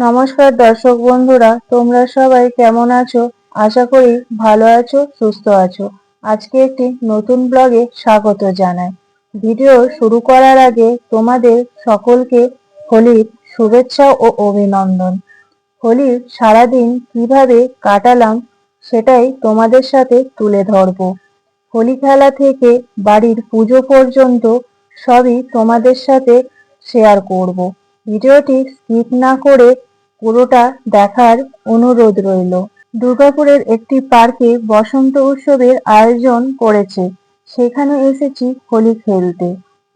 নমস্কার দর্শক বন্ধুরা, তোমরা সবাই কেমন আছো? আশা করি ভালো আছো, সুস্থ আছো। আজকে একটি নতুন ব্লগে স্বাগত জানাই। ভিডিও শুরু করার আগে তোমাদের সকলকে হোলির শুভেচ্ছা ও অভিনন্দন। হোলির সারাদিন কীভাবে কাটালাম সেটাই তোমাদের সাথে তুলে ধরবো। হোলি খেলা থেকে বাড়ির পুজো পর্যন্ত সবই তোমাদের সাথে শেয়ার করব। ভিডিওটি স্কিপ না করে পুরোটা দেখার অনুরোধ রইল। দুর্গাপুরের একটি পার্কে বসন্ত উৎসবের আয়োজন করেছে। সেখানে এসেছি হোলি খেলতে।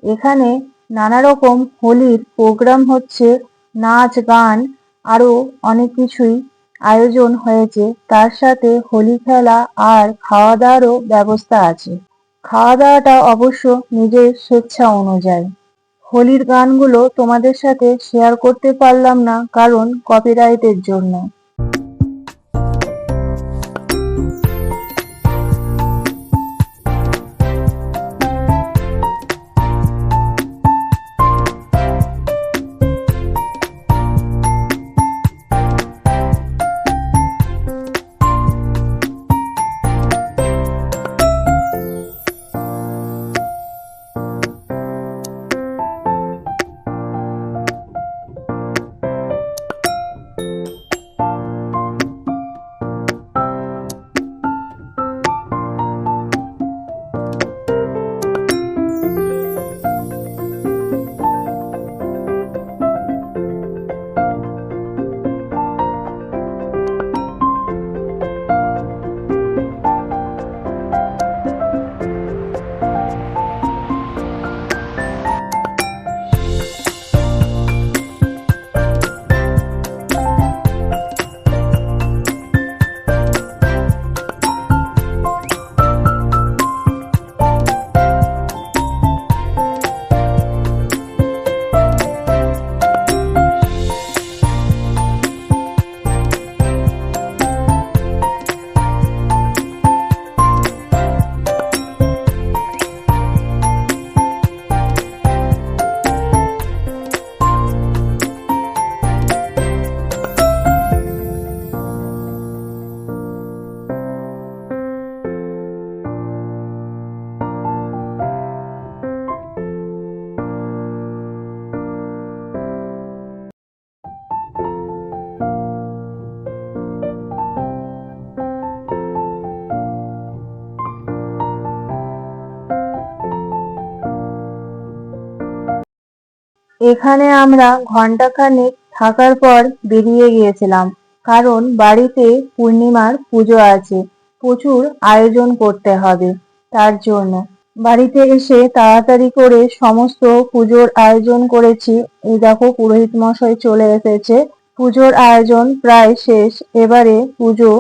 এখানে নানা রকম হোলির প্রোগ্রাম হচ্ছে, নাচ, গান আরও অনেক কিছুই আয়োজন হয়েছে। তার সাথে হোলি খেলা আর খাওয়া দাওয়ারও ব্যবস্থা আছে। খাওয়া দাওয়াটা অবশ্য নিজের স্বেচ্ছা অনুযায়ী। হোলির গানগুলো তোমাদের সাথে শেয়ার করতে পারলাম না কারণ কপিরাইটের জন্য। এখানে আমরা ঘন্টাখানেক থাকার পর বেরিয়ে গিয়েছিলাম, কারণ বাড়িতে পূর্ণিমার পুজো আছে, প্রচুর আয়োজন করতে হবে তার জন্য। বাড়িতে এসে তাড়াতাড়ি করে সমস্ত পুজোর আয়োজন করেছি। এই দেখো পুরোহিত মশাই চলে এসেছে। পুজোর আয়োজন প্রায় শেষ, এবারে পুজো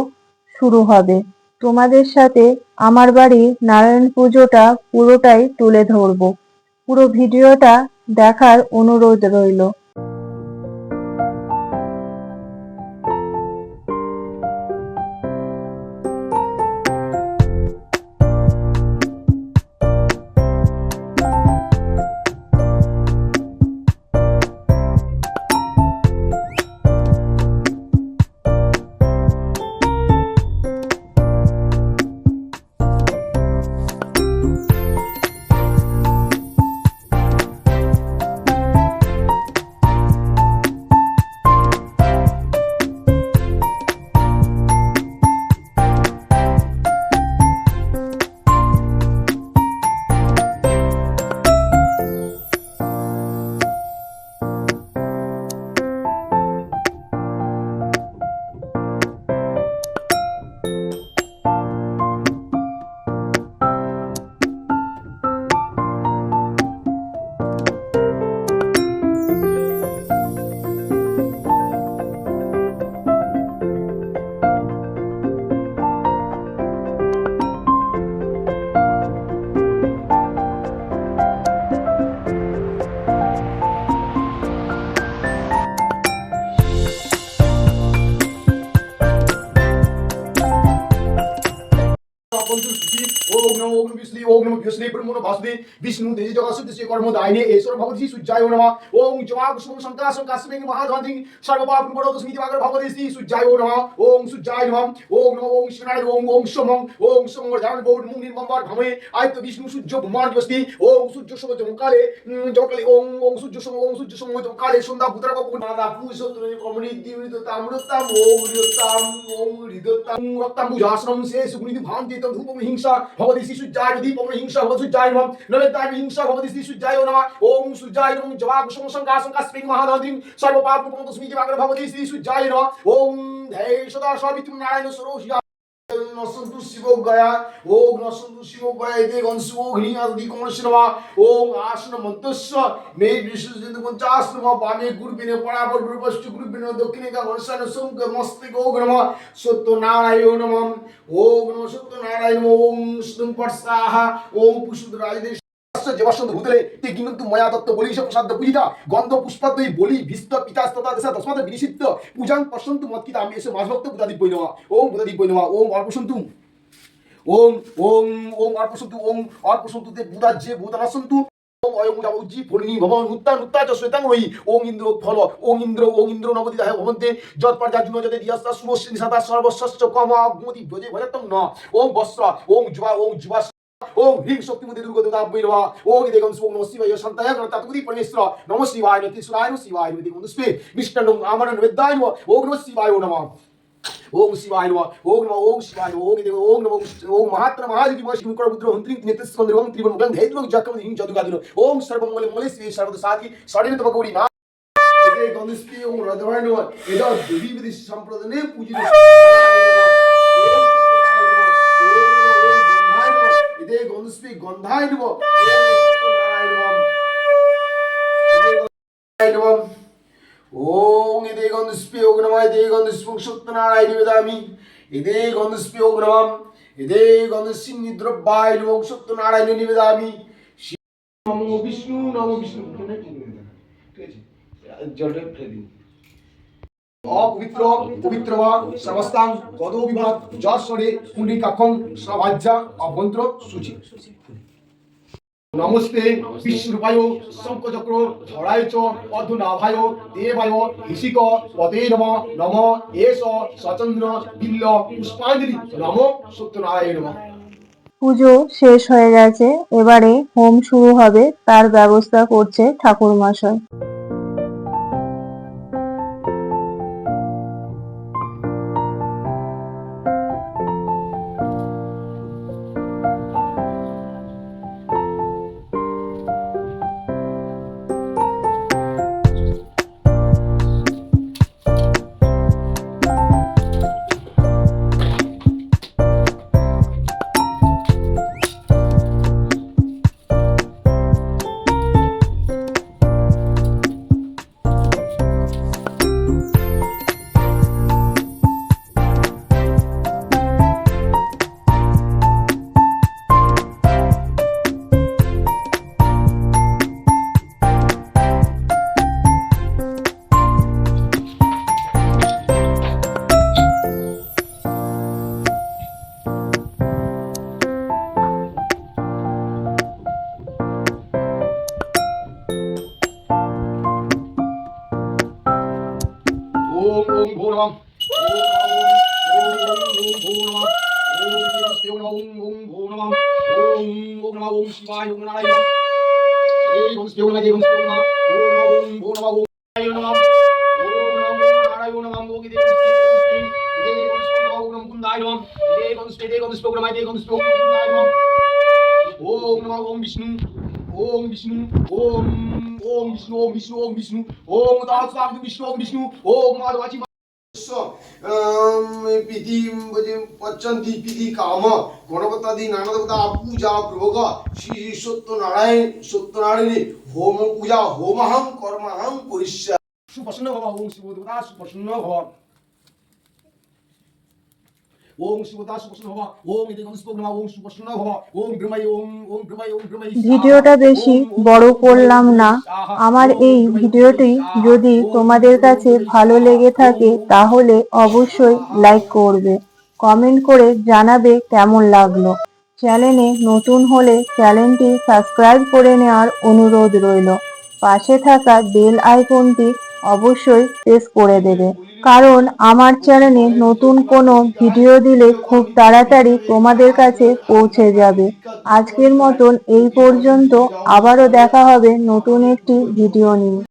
শুরু হবে। তোমাদের সাথে আমার বাড়ির নারায়ণ পুজোটা পুরোটাই তুলে ধরবো। পুরো ভিডিওটা দেখার অনুরোধ রইল। ওম বিষ্ণু ওম বিষ্ণু ব্রহ্ম ভাসুদে বিষ্ণু তেজ জগৎ সে কর্ম দায়নে ঈশ্বর ভগবতী সূর্যায় নমঃ। ওম জমা কুসুম শঙ্কা শঙ্কা সুমিং মহাধ্বনি সর্বপাপ প্রবরত স্মৃতি বাগর ভগবতী সূর্যায় নমঃ। ওম সূর্যায় নমঃ। ওম নমঃ ওম শিবায় ওম ওম সমং ওম সমর ধারণ গৌড় মুং নির্মম্বার ভমে। আয়ত বিষ্ণু সূর্য ভুমান বস্তি ওম সূর্য সম জমকালে জমকালে ওম ওম সূর্য সম ওম সূর্য সম জমকালে সন্ধ্যা পুত্র কপুর নাদা পুষত্রনি কমনি দিবিত তাম্রতাম ওম হৃদতাম ওম হৃদতাম রক্তাম বুঝাশ্রম সে সুগ্নিধি ভান্তি তম ধূপম হিংসা, ভগবতী সূর্যায় দীপম হিংসা ভগবতি সূর্যায় নমঃ নবেদায় হিংসা ভগবতি শ্রী সূর্যায় নমঃ ওম সূর্যায় নমঃ জবা কুসুম সংকা স্প্রিং মহাদন্তিং সর্বপাপ মুক্ত স্মৃতি বাগর ভগবতি শ্রী সূর্যায় নমঃ ওম নারায়ণ সরোষিয়া। নসন্তু শিব গয়া ওম নসন্তু শিব গয়া এতে গনসু ঘৃণী আদি কমর্ষণমা ওম আসন মন্তস্য মে বিশ্বজন্ত পঞ্চাশ নম, বামে গুরুবিনে পরাবর গুরুপশ্চ গুরুবিনে দক্ষিণে গা হর্ষান সোমক মস্তিক ওম নম সত্য নারায়ণ নম ওম নম সত্য নারায়ণ ওম স্তুম পটসাহা ওম পুষুদরাজদে জীবাসন্ত ভূতলে, তে কিন্তু ময়া দত্ত বলিষ প্রসাদ পূজিতা, গন্ধ পুষ্পাদ্বৈ বলি ভিস্ত পিতাস্ততা দেশা তস্মাদ বিনিষিদ্ধ, পূজাং পশ্যন্তু মৎকিতা, আমি এসে মাঝভক্ত বুধাদিপ বৈ নমা। ওম বুধাদিপ বৈ ওম অর্পসন্তু। ওম ওম ওম অর্পসন্তু ওম অর্পসন্তু তে বুধা যে ভূতানাসন্তু ওম অয়ং যাবজ্জি ইন্দ্র ফল ওম ইন্দ্র ওম ইন্দ্র নবদি ভবন্তে। যতে শুভশ্রী সাদা সর্বশ্রেষ্ঠ কম অগ্মতি ব্রজে ভজতম ন ওম বস্ত্র, ওম যুবা ওম যুবা ওম হ্রিং শক্তিমতি দুর্গ দেবতা বৈরবা ওম দেগম সুং নম শিবায় সন্তায় তাতুদি পরমেশ্বর নম। শিবায় নতি সুরায় নম শিবায় নতি মনুষ্পে বিষ্ণু আমরণ বেদায় ওম নম শিবায় নমঃ। ওম শিবায় নমঃ, ওম নমঃ, ওম শিবায় নমঃ, ওম দেব ওম নমঃ, ওম মহাত্র মহাদেবী মহাশিব মুকর মুদ্র হন্ত্রিং নেতস্কন্দ্র ওম ত্রিবন গন্ধ হেদ্রং জকম হিং জদুগাদিনো ওম সর্বমঙ্গলে মঙ্গলে শ্রী সর্বদ সাধি সরিণ তম গৌরী না এতে গন্ধস্পি ওম রদভায় নমঃ এদা দেবী এতে গন্ধস্পি গন্ধায় এতে নমঃ ওং এদে গন্ধস্পি ওগ নমঃ এদে গন্ধস্পি সত্যনারায়ণ বেদামি এদে গন্ধস্পি ওগ নমঃ এদে গন্ধস্পি নিদ্রব্বায় নমঃ সত্যনারায়ণ নিবেদামি নমো বিষ্ণু নমো বিষ্ণু ঠিক আছে জলটা ফেলে দিন অপবিত্র পবিত্র বা সমস্তাং গদ বিভাগ যশ্বরে পুণ্ডিকাক্ষং সভাজ্যা, অভ্যন্তর সূচি। নমস্তে বিষ্ণুপায় শঙ্কচক্র, ধরায় চ, অধুনাভায়, দেবায় ঋষিক পদে নম নম এস সচন্দ্র বিল্ল, পুষ্পাঞ্জলি, নম, সত্যনারায়ণ নম। পুজো শেষ হয়ে গেছে, এবারে হোম শুরু হবে, তার ব্যবস্থা করছে ঠাকুর মশাই এই নমঃ ওম শিবায় নমঃ ওম ভো নমঃ ওম নারায়ণ নমঃ ওম নমঃ নারায়ণ নমঃ ওম গিদে ওম ওম নমঃ ওম কুন্দায় ওম স্পেদে ওম স্পোক নমঃ ইদে ওম স্পোক কুন্দায় নমঃ ওম নমঃ ওম বিষ্ণু ওম বিষ্ণু ওম ওম বিষ্ণু ওম বিষ্ণু ওম বিষ্ণু ওম দাস বিষ্ণু ওম বিষ্ণু ওম মাধবাচি পিতি পচ্ছন্তি পিতি কাম গণপতাদি নানা দেবতা পূজা প্রভোগ শ্রী সত্যনারায়ণ সত্যনারায়ণী হোম পূজা হোমাহং কর্মাহং পরিষ্যা সুপ্রসন্ন ভব ওম শিবদেবতা সুপ্রসন্ন ভব ভব সুপ্রসন্ন ভব ওম ব্রহ্মাই ওম ওম ব্রহ্মাই ওম ব্রহ্মাই ভিডিওটা বেশি বড় করলাম না। আমার এই ভিডিওটি যদি তোমাদের কাছে ভালো লেগে থাকে তাহলে অবশ্যই লাইক করবে। কমেন্ট করে জানাবে কেমন লাগল। চ্যানেলে নতুন হলে চ্যানেলটি সাবস্ক্রাইব করে নেওয়ার অনুরোধ রইল। পাশে থাকা বেল আইকনটি অবশ্যই প্রেস করে দেবে। কারণ আমার চ্যানেলে নতুন কোনো ভিডিও দিলে খুব তাড়াতাড়ি তোমাদের কাছে পৌঁছে যাবে। আজকের মতন এই পর্যন্ত, আবারও দেখা হবে নতুন একটি ভিডিও নিয়ে।